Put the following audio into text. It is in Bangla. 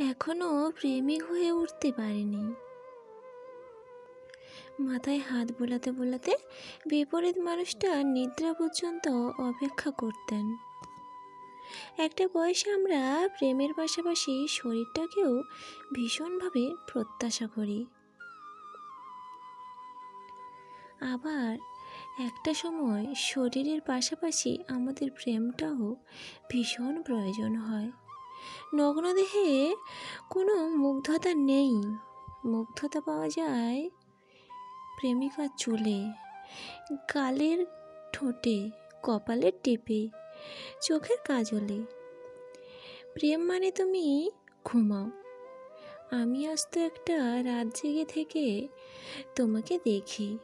এখনও প্রেমিক হয়ে উঠতে পারেনি। মাথায় হাত বোলাতে বোলাতে বিপরীত মানুষটা নিদ্রা পর্যন্ত অপেক্ষা করতেন। একটা বয়সে আমরা প্রেমের পাশাপাশি শরীরটাকেও ভীষণভাবে প্রত্যাশা করি। আবার একটা সময় শরীরের পাশাপাশি আমাদের প্রেমটাও ভীষণ প্রয়োজন হয়। নগ্ন দেহে কোনো মুগ্ধতা নেই। মুগ্ধতা পাওয়া যায় প্রেমিকার চুলে, গালের ঠোঁটে, কপালের টেপে, চোখের কাজলে। প্রেম মানে তুমি ঘুমাও। আমি আজ তো একটা রাত জেগে থেকে তোমাকে দেখি।